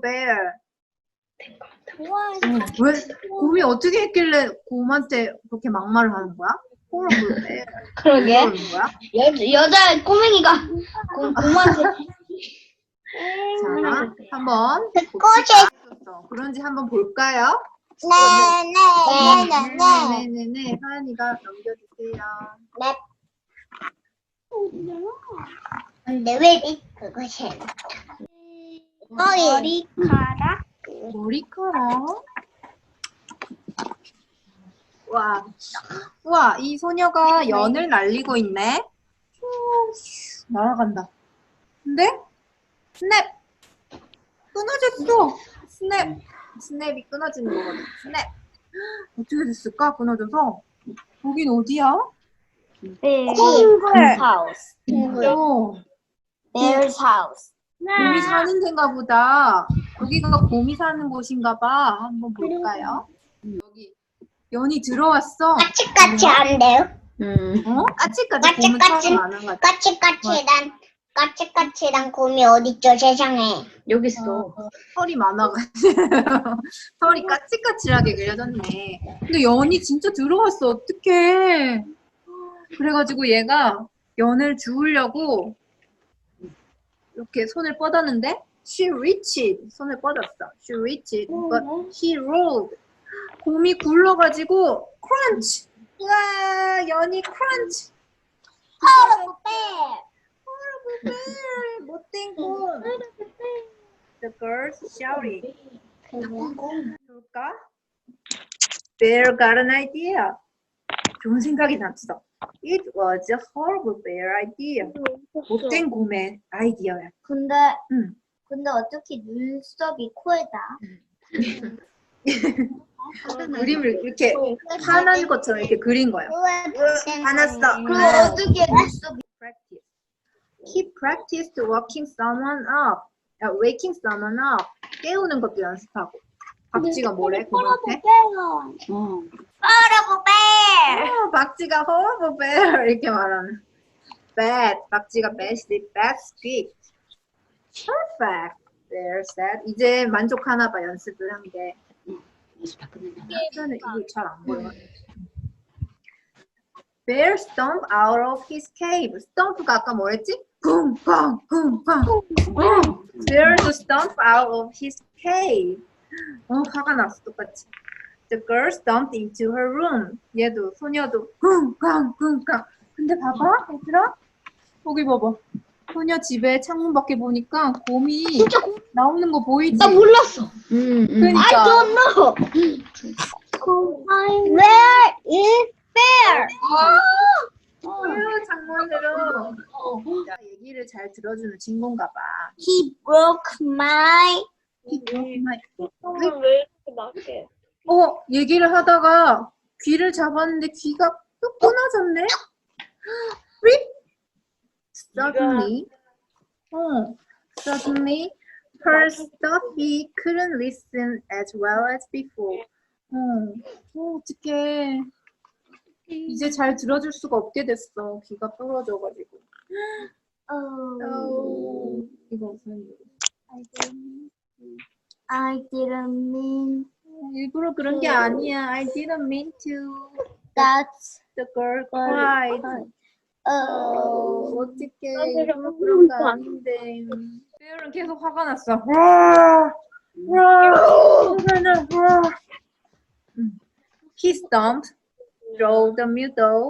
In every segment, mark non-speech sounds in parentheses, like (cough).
bear. 왜 곰이 어떻게 했길래 곰한테 그렇게 막말을 하는 거야? (laughs) 그러게. 그러는 거야? 여, 여자 꼬맹이가 (laughs) 고, 고만테 자, 한번 꼬제. 봅시다. 그런지 한번 볼까요? 네네네네네 네네네. 하연이가 넘겨주세요. 근데 왜 그것이 머리 머리카락 머리카락. 와, 와, 이 소녀가 연을 날리고 있네. 슈, 날아간다. 근데 스냅 끊어졌어. 스냅, 스냅이 끊어지는 거거든. 스냅. 어떻게 됐을까? 끊어져서. 여긴 어디야? 콩글 하우스. 어. 곰이 사는 데인가 보다. 여기가 곰이 사는 곳인가 봐. 한번 볼까요? 여기 연이 들어왔어. 까치까치 안 돼요? 음. 어? 까치까치 곰은 까치, 처음 아는 것 같아. 까치까치란 까치까치란 곰이 어딨죠 세상에 여기 있어. 털이 많아가지고 (laughs) 털이 까칠까칠하게 그려졌네. 근데 연이 진짜 들어왔어. 어떡해. 그래가지고 얘가 연을 주우려고 이렇게 손을 뻗었는데 she reached 손을 뻗었어. she reached but he rolled 곰이 굴러가지고 crunch 와 연이 crunch horrible horrible bear 못된 곰 the girls shouted 볼까? Bear got an idea. 좋은 생각이 났어. It was a horrible bear idea. 못된 곰의 아이디어야. 근데 응. 근데 어떻게 눈썹이 코에 다 그림을 이렇게 화난 것처럼 이렇게 그린 거야. 화났어. 그럼 어떻게 눈썹이 Practice. He practiced waking someone up. 야, waking someone up. 깨우는 것도 연습하고. 박쥐가 뭐래? 곰한테? 어. 어, 박쥐가 horrible bear 이렇게 말하는. Bad. 박쥐가 bad. Bad squeak. Perfect. Bear said. 이제 만족하나 봐 연습을 한 게. 연습 다 끝냈나? 저는 이거 잘안 보여. Bear stomp out of his cave. stomp가 아까 뭐랬지? 쿵쾅 쿵쾅. Bear to stomp out of his cave. 어 화가 났어 똑같이. The girl stomped into her room. 얘도 소녀도 쿵쾅 쿵쾅. 근데 봐봐 얘들아 여기 봐봐. 소녀 집에 창문 밖에 보니까 곰이 진짜 고... 나오는 거 보이지? 나 몰랐어. 음, 음. 그러니까. know. where is bear 아유, 창문으로. 자, 얘기를 잘 들어주는 친구인가 봐. he broke my 왜 이렇게 낮게? 어, 얘기를 하다가 귀를 잡았는데 귀가 또 끊어졌네? Rip! Suddenly, 어, suddenly, her stuffy couldn't listen as well as before. 어, 어 어떡해. 이제 잘 들어줄 수가 없게 됐어. 귀가 부러져가지고. oh 어, 이거 무슨 일? I didn't mean 일부러 그런 게 아니야. I didn't mean to. that The girl cried. oh 어, 어떡해. 일부러 그런 거 아닌데. 배우는 계속 화가 났어. 와, 와, 화가 나, 와. 음. He stomped through the middle.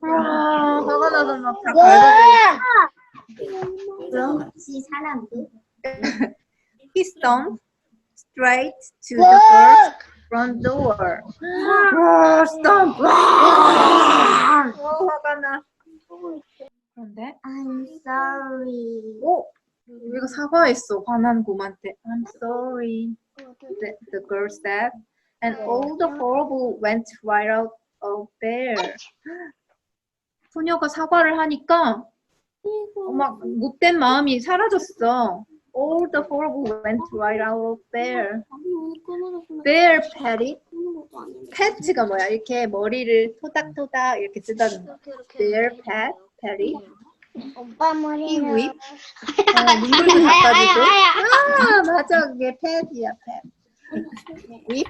화가 나서 막다 밟아버렸어. 그렇지 사람도 He stomped straight to the girl's front door. 와, stomp. 와, 어, 화가 나. 그런데 I'm sorry 오! 우리가 사과했어, 화난 곰한테. I'm sorry, the, the girl said. And all the horrible went right out of there. 소녀가 사과를 하니까 어, 막 못된 마음이 사라졌어. All the horrible went right out of there. Bear patted. pet가 뭐야? 이렇게 머리를 토닥토닥 이렇게 쓰다듬는 거. Bear pat, patted 오빠 머리는 휘? 어, 눈물도. 아야, 아, 맞아. 그게 팻이야, 팻. 휘?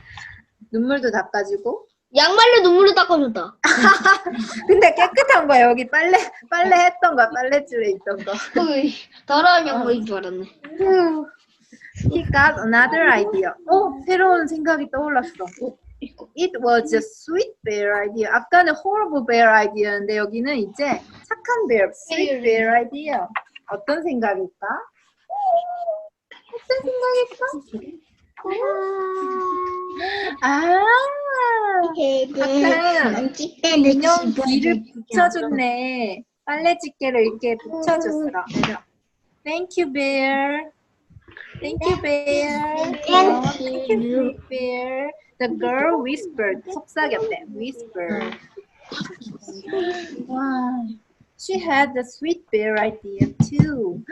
눈물도 닦아주고. 양말로 눈물로 닦아줬다. (laughs) 근데 깨끗한 거야. 여기 빨래, 빨래 했던 거야. 빨래줄에 있던 거. (laughs) 어이, 더러운 양말인 줄 알았네. Phew. He got another idea. 어, 새로운 생각이 떠올랐어. It was a sweet bear idea. 아까는 horrible bear idea였는데 여기는 이제 착한 bear, sweet bear idea. 어떤 생각일까? 어떤 생각일까? 아, 아까 인형 귀를 붙여줬네. 빨래 집게를 이렇게 붙여줬어. Thank you, bear. Thank you, bear. Thank 어, you, bear. The girl whispered. 속삭였대. Whispered. 와, she had a sweet bear idea too.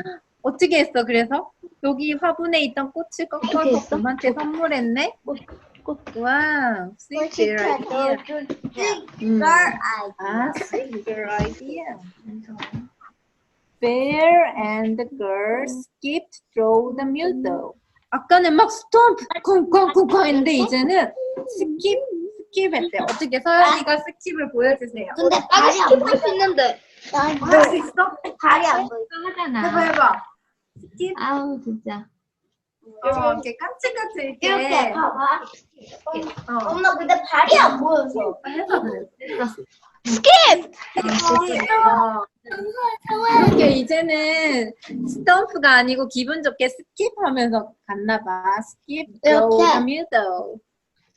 어떻게 했어? 그래서 여기 화분에 있던 꽃을 꺾어서 곰한테 선물했네. 와, sweet bear idea. 음. 아, sweet bear idea. Bear and the girl skipped through the meadow. 아까는 막 스톰프 쿵쿵쿵쿵 했는데 이제는 스킵 스킵 했대. 어떻게 서연이가 스킵을 보여주세요. 근데 나도 발이 안 스킵할 수 있는데. 할수 있어? 발이 안 보여. 해봐. 해봐. 스킵. 아우, 진짜. 어, 이렇게 깜찍같이 이렇게. 이렇게 봐봐. 어, 엄마 근데 발이 안 보여서. 스킵! 어. 이렇게 이제는 스톰프가 아니고 기분 좋게 스킵하면서 갔나 봐. 스킵 이렇게. middle.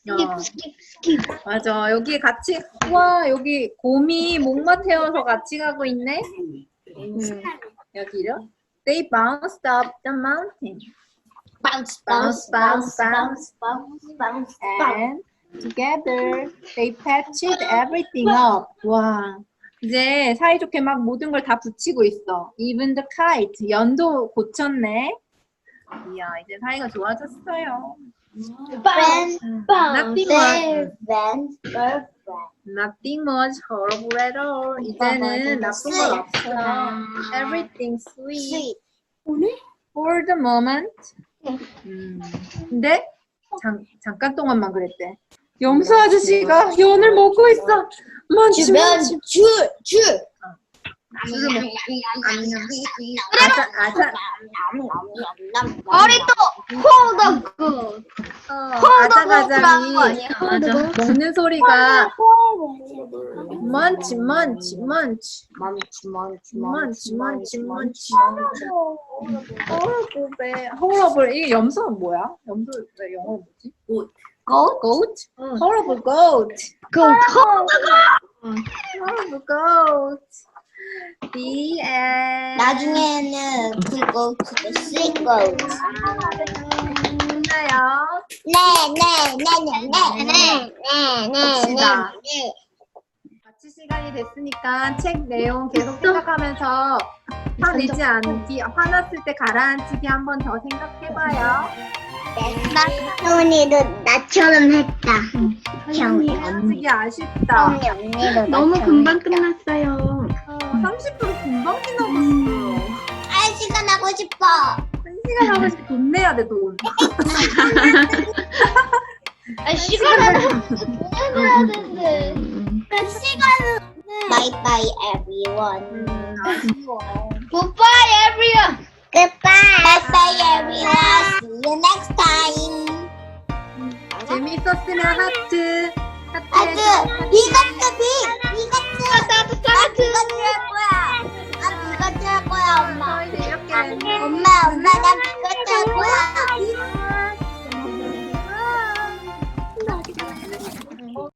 스킵, 어. 스킵, 스킵. 맞아. 여기 같이 와 여기 곰이 목마 태워서 같이 가고 있네. 음, 여기로. They bounced up the mountain Bounce, bounce, bounce, bounce. bounce, bounce, bounce. and together they patched everything up. 와 이제 사이좋게 막 모든 걸 다 붙이고 있어. Even the kite 연도 고쳤네. 이야 이제 사이가 좋아졌어요. Friends, Nothing their friends, friends. Nothing was horrible at all. 이제는 나쁜 건 없어. Everything Sweet. for the moment. 음. 근데 잠, 잠깐 동안만 그랬대. 염소 아저씨가 연을 먹고 있어. 주변 먼지. 줄, 줄. 줄을 먹. 아자 아자. 머리 홀더굿. 홀더굿이라는 어, 거 아니야? 아, 맞아. 홀더굿. 먹는 소리가 먼치 먼치 먼치 먼치 먼치 먼치 헐고베 헐어블 이게 염소는 뭐야? 염소 영어 뭐지? 옷 Goat? Goat? 헐어블 goat 홀더굿 The end 나중에는 그거 그거 쓸 거예요. 끝나요. 네, 네, 네, 네, 네, 네, 네, 네, 봅시다. 네. 마칠 시간이 됐으니까 책 내용 계속 생각하면서 화내지 않기, 화났을 때 가라앉히기 한 번 더 생각해봐요. 소은이도 나처럼 했다. 형이 가라앉히기 아쉽다. 언니도 너무 나처럼 금방 했다. 끝났어요. 어, 30분 금방 지나갔어. 한 시간 하고 싶어. 한 시간 하고 싶어. 돈 내야 돼, 돈. (laughs) 아, 시간을 해야 되는데. 몇 시간은? Bye bye everyone. 음, 아쉬워. Goodbye, everyone. Goodbye. Bye bye everyone. See you next time. 재밌었으면 하트. 하트. 아주 해줘. 비가트 비. 비가트. 아, 네가 할 거야. 아, 난 네가 할 거야, 엄마. 아, 엄마, 엄마, 난 네가 할 거야.